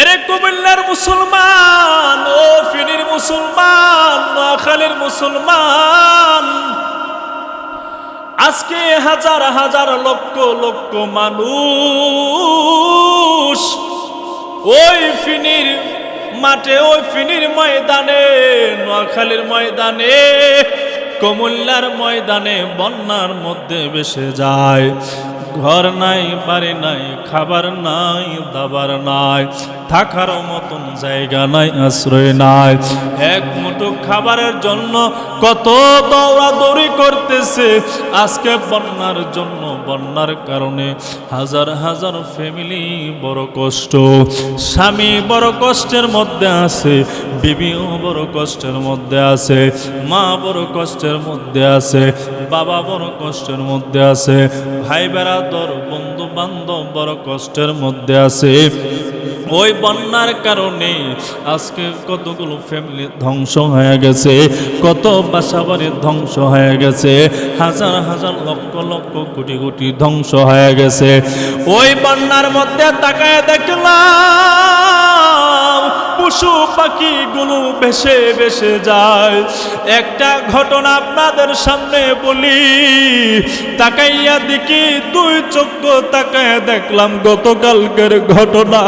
এরে কুমিল্লার মুসলমান ও ফিনির মুসলমান, নোয়াখালীর মুসলমান। আজকে হাজার হাজার লক্ষ লক্ষ মানুষ ওই ফিনির মাঠে, ওই ফিনির ময়দানে, নোয়াখালীর ময়দানে, কমুল্লার ময়দানে বন্যার মধ্যে বেসে যায়। ঘর নাই, বাড়ি নাই, খাবার নাই, দাবার নাই, থাকার মতন জায়গা নাই, আশ্রয় নাই। এক মুঠো খাবারের জন্য কত দৌড়াদৌড়ি করতেছে, আজকে বন্যার জন্য বন্যার কারণে হাজার হাজার ফ্যামিলি বড় কষ্ট, স্বামী বড় কষ্টের মধ্যে আছে, বিবিও বড় কষ্টের মধ্যে আছে, মা বড় কষ্টের মধ্যে আছে, বাবা বড় কষ্টের মধ্যে আছে ভাই বেড়াদর বন্ধু বান্ধব বড় কষ্টের মধ্যে আছে। ওই বন্যার কারণে আজকে কতগুলো ফ্যামিলি ধ্বংস হয়ে গেছে, কত বাসাবাড়ি ধ্বংস হয়ে গেছে, হাজার হাজার লক্ষ লক্ষ কোটি কোটি ধ্বংস হয়ে গেছে। ওই বন্যার মধ্যে তাকায় দেখলাম পশু পাখিগুলো বেশে ভেসে যায়। একটা ঘটনা আপনাদের সামনে বলি, তাকাইয়া দেখি দুই চক্ষু তাকায় দেখলাম গতকালকের ঘটনা।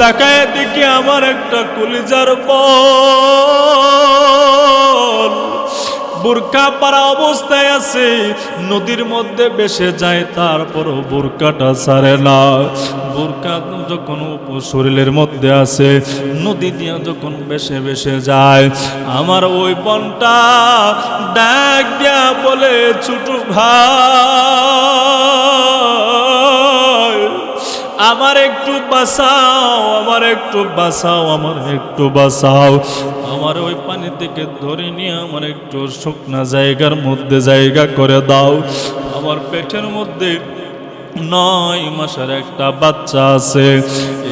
তাকায় দেখি আমার একটা কুলিজার বল বোরকা পারা অবস্থায় আছে। নদীর মধ্যে বেসে যায়, তারপরও বোরকাটা ছাড়ে না। বোরকা যখন শরীরের মধ্যে আছে, নদী দিয়ে যখন বেসে বেসে যায়, আমার ওই বনটা ডাক দিয়া বলে, ছোট ভাই। আমার একটু বাসাও আমার একটু বাসাও আমার একটু বাসাও আমার ওই পানি থেকে ধরে নিয়ে আমার একটু শুকনা জায়গার মধ্যে জায়গা করে দাও। আমার পেটের মধ্যে নয় মাসের একটা বাচ্চা আছে।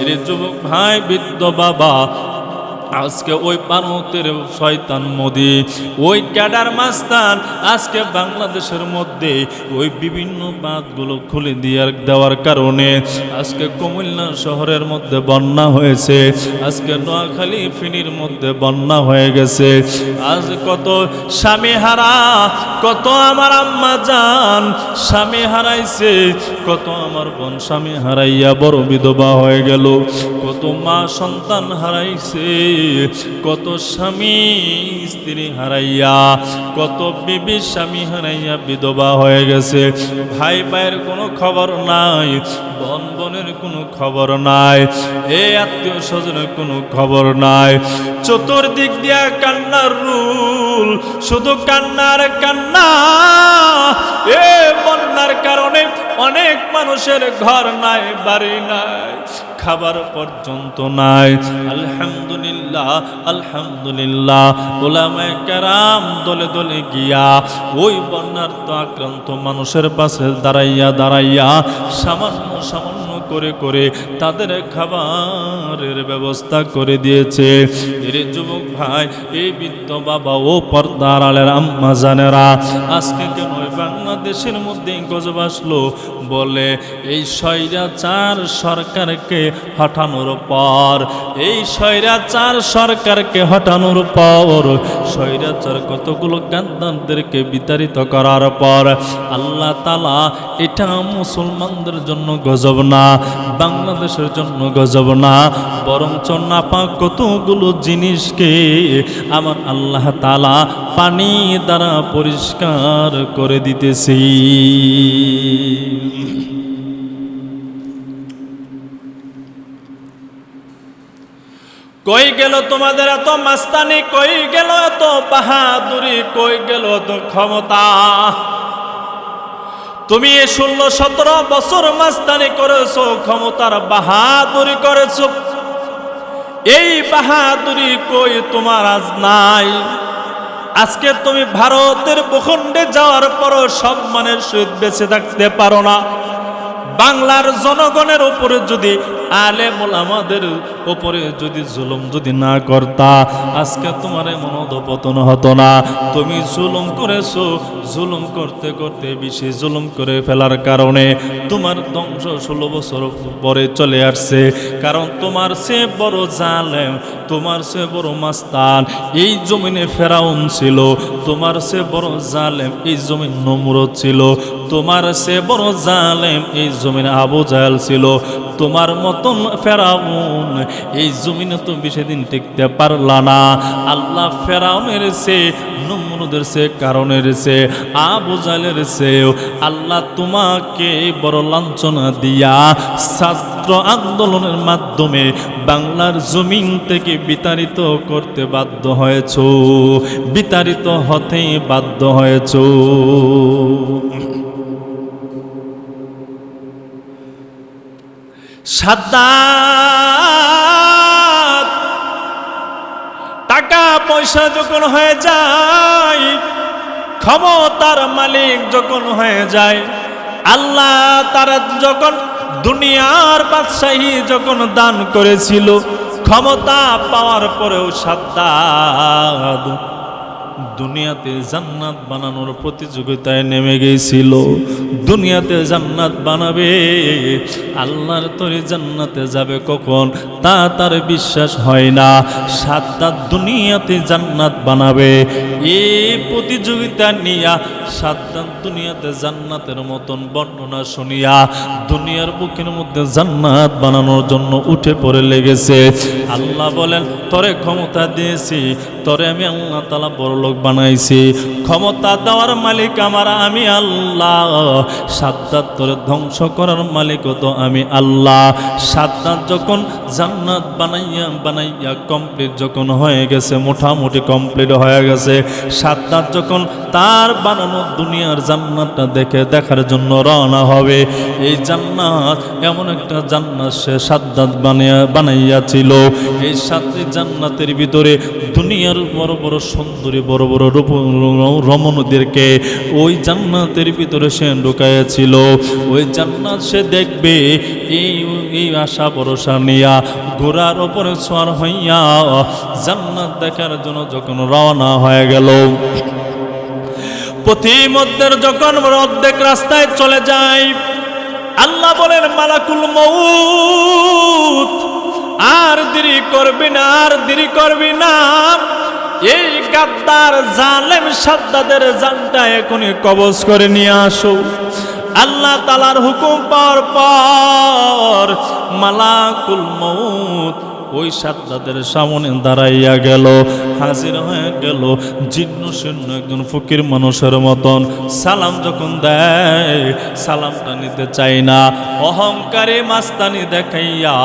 এর যুবক ভাই, বৃদ্ধ বাবা আজকে ওই পানতের শয়তান মোদি, ওই ক্যাডার মাস্তান, আজকে বাংলাদেশের মধ্যে ওই বিভিন্ন বাঁধগুলো খুলে দেওয়ার দেওয়ার কারণে আজকে কুমিল্লা শহরের মধ্যে বন্যা হয়েছে, আজকে নোয়াখালী ফিনির মধ্যে বন্যা হয়ে গেছে। আজ কত স্বামী হারা কত আমার আম্মা যান স্বামী হারাইছে, কত আমার বোন স্বামী হারাইয়া বড় বিধবা হয়ে গেল, কত মা সন্তান হারাইছে, কত স্বামী স্ত্রী হারাইয়া, কত বিবি স্বামী হারাইয়া বিধবা হয়ে গেছে। ভাই ভাইয়ের কোনো খবর নাই, বোন বোনের কোনো খবর নাই, এ আত্মীয় স্বজনের কোনো খবর নাই। চতুর্দিক দিয়া কান্নার রুল, শুধু কান্নার কান্না, এ বন্যার কারণে অনেক মানুষের ঘর নাই, বাড়ি নাই, খাবার পর্যন্ত নাই। আলহামদুলিল্লাহ আলহামদুলিল্লাহ, ওলামায়ে কেরাম দলে দলে গিয়া ওই বন্যার তো আক্রান্ত মানুষের পাশে দাঁড়াইয়া দাঁড়াইয়া সামান্য সামান্য করে করে তাদের খাবারের ব্যবস্থা করে দিয়েছে। এর যুবক ভাই, এই বৃদ্ধ বাবা ও পর্দার আলের আম্মা জানেরা, আজকে কেন বাংলাদেশের মধ্যে গজব আসলো। বলে, এই স্বৈরাচার সরকারকে হটানোর পর, এই স্বৈরাচার সরকারকে হটানোর পর, স্বৈরাচার কতগুলো গাদ্দারদেরকে বিতাড়িত করার পর, আল্লাহ তালা এটা মুসলমানদের জন্য গজব না, বাংলাদেশের জন্য গজব না, বরঞ্চ নাপাক কতগুলো জিনিসকে আমার আল্লাহ তালা পানি দ্বারা পরিষ্কার করে দিতেছি। কই গেল তোমাদের এত মাস্তানি? কই গেল এত বাহাদুরি? কই গেল এত ক্ষমতা? তুমি ষোলো সতেরো বছর মাস্তানি করেছ, ক্ষমতার বাহাদুরি করেছ। এই বাহাদুরি কই তোমার আজ নাই? আজকে তুমি ভারতের ভূখণ্ডে যাওয়ার পরও সম্মানের সহিত বেঁচে থাকতে পারো না। বাংলার জনগণের উপরে যদি আলেম আমাদের উপরে যদি জুলুম যদি না করতা, আজকে তোমার এমন অধপতন হতো না। তুমি জুলুম করেছ, জুলুম করতে করতে বেশি জুলুম করে ফেলার কারণে তোমার ধ্বংস ষোলো বছর পরে চলে আসছে। কারণ তোমার সে বড় জালেম, তোমার সে বড় মাস্তান, এই জমিনে ফেরাউন ছিল। তোমার সে বড় জালেম, এই জমিন নমরত ছিল। তোমার সে বড় জালেম, এই জমিনে আবু জাহেল ছিল। তোমার মতন ফেরাউন, এই জমিনে তো বেশি দিন টিকতে পারলা না। আল্লাহ ফেরাউনের সে, নমরুদের সে, কারণের সে, আবু জাহেলের সে, আল্লাহ তোমাকে বড় লাঞ্ছনা দিয়া ছাত্র আন্দোলনের মাধ্যমে বাংলার জমিন থেকে বিতাড়িত করতে বাধ্য হয়েছ। বিতাড়িত হতে বাধ্য হয়েছ। সাদ্দাত। টাকা পয়সা যখন হয়ে যায়, ক্ষমতার মালিক যখন হয়ে যায়, আল্লাহ তারা যখন দুনিয়ার বাদশাহী যখন দান করেছিল, ক্ষমতা পাওয়ার পরেও সাদ্দাত দুনিয়াতে জান্নাত বানানোর প্রতিযোগিতায় নেমে গিয়েছিল দুনিয়াতে জান্নাত বানাবে। আল্লাহর তরি জান্নাতে যাবে কখন? তা তার বিশ্বাস হয় না। সাতটা দুনিয়াতে জান্নাত বানাবে। এই প্রতিযোগিতা নিয়া সাতটা দুনিয়াতে জান্নাতের মতন বর্ণনা শুনিয়া দুনিয়ার বুকের মধ্যে জান্নাত বানানোর জন্য উঠে পড়ে লেগেছে। আল্লাহ বলেন, তরে ক্ষমতা দিয়েছি, তরে আমি আল্লাহ তালা বড় লোক বানাইছি। ক্ষমতা দেওয়ার মালিক আমার, আমি আল্লাহ। সাদ্দাত ধ্বংস করার মালিকও তো আমি আল্লাহ। সাদ্দাত যখন জান্নাত বানাইয়া বানাইয়া কমপ্লিট যখন হয়ে গেছে, মোটামুটি কমপ্লিট হয়ে গেছে, সাদ্দাত যখন তার বানানো দুনিয়ার জান্নাতটা দেখে দেখার জন্য রওনা হবে, এই জান্নাত এমন একটা জান্নাত সে সাদ্দাত বানিয়া বানাইয়াছিল। এই সাতটি জান্নাতের ভিতরে দুনিয়ার বড় বড় সুন্দরী, বড় বড় রমণীদেরকে ওই জান্নাতের ভিতরে সে ঢুকাইয়াছিল। ওই জান্নাত সে দেখবে, এই এই আশা ভরসা নিয়া ঘোড়ার ওপরে সোয়ার হইয়া জান্নাত দেখার জন্য যখন রওনা হয়ে গেল। পথিমধ্যের যখন অর্ধেক রাস্তায় চলে যায়, আল্লাহ বলেন, মালাকুল মউত। আর দেরি করবি না, আর দেরি করবি না। এই গাদ্দার জালেম সাদ্দাদের জানটা এখনই কবজ করে নিয়ে আসো। আল্লাহ তালার হুকুম পাওয়ার পর মালাকুল মউত ওই সাদ্দাদের সামনে দাঁড়াইয়া গেল, হাজির হয়ে গেল। জীর্ণ শীর্ণ একজন ফকির মানুষের মতন। সালাম যখন দেয়, সালামটা নিতে চাই না। অহংকারে মাস্তানি দেখাইয়া,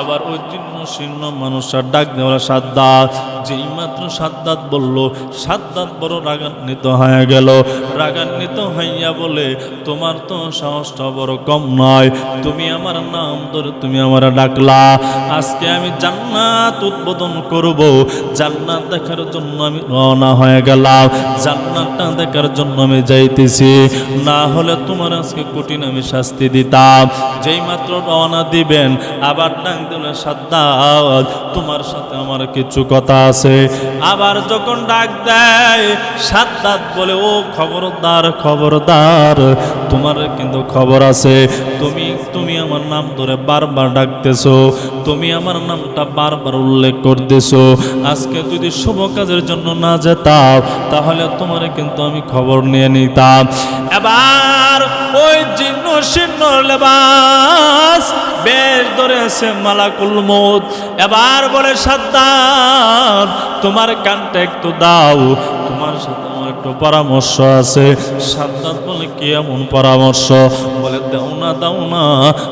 এবার ওই জীর্ণ শীর্ণ মানুষের ডাক দেওয়া সাদ্দাত যেই মাত্র সাদ্দাত বলল, সাদ্দাত বড় রাগান্বিত হয়ে গেল। রাগান্বিত হইয়া বলে, তোমার তো সাহসটা বড় কম নয়, তুমি আমার নাম ধরে তুমি আমার ডাকলা। আজকে আমি জান্নাত উদ্বোধন করব। জান্নাত দেখার জন্য আমি রওনা হয়ে গেলাম। জান্নাতটা দেখার জন্য আমি যাইতেছি। না হলে তোমার আজকে কঠিন আমি শাস্তি দিতাম। যেই মাত্র রওনা দিবেন, আবার ডাক দিলে, সাদ্দাত, তোমার সাথে আমার কিছু কথা আছে। আবার যখন ডাক দেয় সাদ্দাত বলে ও খবরদার খবরদার তোমার কিন্তু খবর আছে। তুমি তুমি আমার নাম ধরে বারবার ডাকতেছো। তুমি আমার নামটা বারবার উল্লেখ করতেছো। আজকে যদি শুভ কাজের জন্য না যেতাম, তাহলে তোমার কিন্তু আমি খবর নিয়ে নিতাম। এবার ওই জীর্ণ শীর্ণ লেবাস বেশ ধরেছে মালাকুল মত এবার বলে সাদ্দাত তোমার কানটা একটু দাও। তোমার সাথে একটু পরামর্শ আছে। সাদ্দাত বলে কি এমন পরামর্শ? বলে, দাও না দাও না,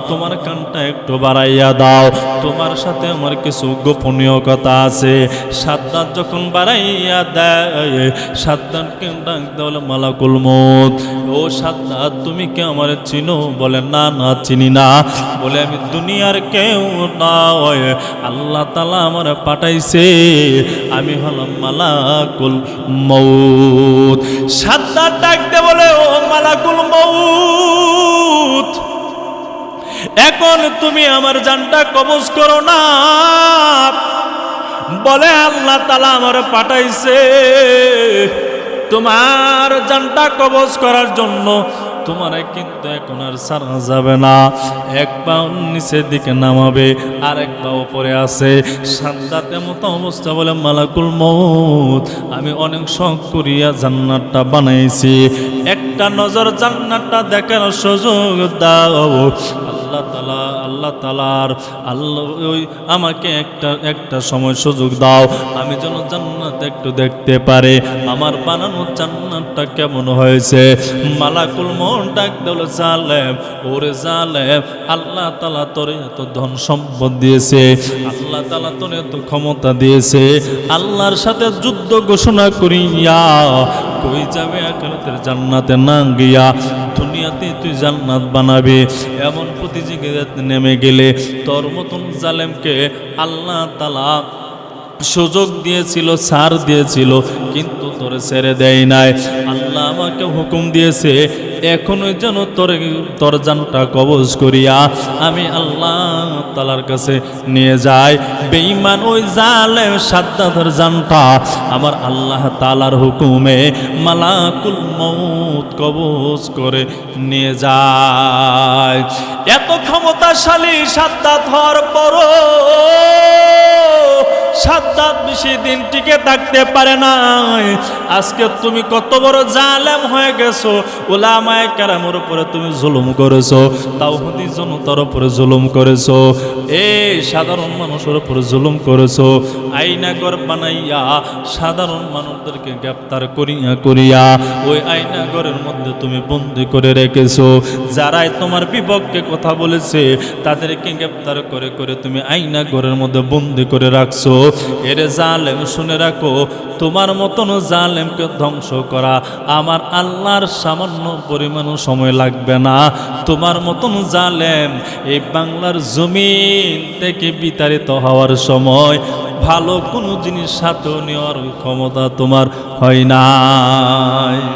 তোমার কানটা একটু বাড়াইয়া দাও। তোমার সাথে আমার কিছু গোপনীয় কথা আছে। সাদ্দাত যখন বাড়াইয়া দেয় সাদ্দাতকে ডাক দেওয়ালে মালাকুল মত ও সাদ্দাত তুমি কি আমার চিনো? বলে, না না, চিনি না। বলে, আমি দুনিয়ার কেউ নয়। আল্লাহ তালা আমার পাঠাইছে। আমি হলাম মালাকুল মৌত ডাকতে বলে, ও মালাকুল মৌত এখন তুমি আমার জানটা কবজ করো না। বলে, আল্লাহ তালা আমার পাঠাইছে তোমার জানটা কবজ করার জন্য। তোমার কিন্তু এখন আর সারা যাবে না। এক পা নিচের দিকে নামাবে আর এক পা উপরে আছে। সাদাতে মতো অবস্থা বলে মালাকুল মৌত আমি অনেক শখ করিয়া জান্নাতটা বানাইছি। একটা নজর জান্নাতটা দেখার সুযোগ দাও। আল্লাহ তালা আল্লাহ তালার আল্লাহ ওই আমাকে একটা একটা সময় সুযোগ দাও। আমি যেন জান্নাত একটু দেখতে পারে। আমার বানানো জান্নাতটা কেমন হয়েছে? মালাকুল মন ডাক দিল জালেম, ওরে জালেম, আল্লাহ তালা তোরে এত ধন সম্পদ দিয়েছে, আল্লাহ তালা তোরে এত ক্ষমতা দিয়েছে, আল্লাহর সাথে যুদ্ধ ঘোষণা করিয়া কই যাবে আকারাতের জান্নাতে না গিয়া? দুনিয়াতে তুই জান্নাত বানাবি। এমন প্রতিযোগিতাতে নেমে গেলে তোর মতন জালেমকে আল্লাহ তালা সুযোগ দিয়েছিল সার দিয়েছিল, কিন্তু তোরে ছেড়ে দেয় নাই। আল্লাহ আমাকে হুকুম দিয়েছে এখনই যেন তোর তোর জানটা কবজ করিয়া আমি আল্লাহ তালার কাছে নিয়ে যাই। বেঈমান ওই জালে সাদ্দাধর জানটা আমার আল্লাহ তালার হুকুমে মালাকুল মৌত কবজ করে নিয়ে যায়। এত ক্ষমতাশালী সাদ্দাত হওয়ার পরও সাদ্দাত বেশি দিন টিকে থাকতে পারে নাই। আজকে তুমি কত বড় জালেম হয়ে গেছো। ওলামায় কারামের উপরে তুমি জুলুম করেছ। তাওহদি জনতার উপরে জুলুম করেছ। এই সাধারণ মানুষের উপরে জুলুম করেছ। আইনাগর বানাইয়া সাধারণ মানুষদেরকে গ্রেপ্তার করিয়া করিয়া ওই আইনাগরের মধ্যে তুমি বন্দি করে রেখেছো। যারাই তোমার বিপক্ষে কথা বলেছে, তাদেরকে গ্রেপ্তার করে করে তুমি আইনাগরের মধ্যে বন্দি করে রাখছো। এরে জালেম শুনে রাখো, তোমার মতন জালেমকে ধ্বংস করা আমার আল্লাহর সামান্য পরিমাণও সময় লাগবে না। তোমার মতন জালেম এই বাংলার জমিন থেকে বিতাড়িত হওয়ার সময় ভালো কোনো জিনিস সাথেও নেওয়ার ক্ষমতা তোমার হয় না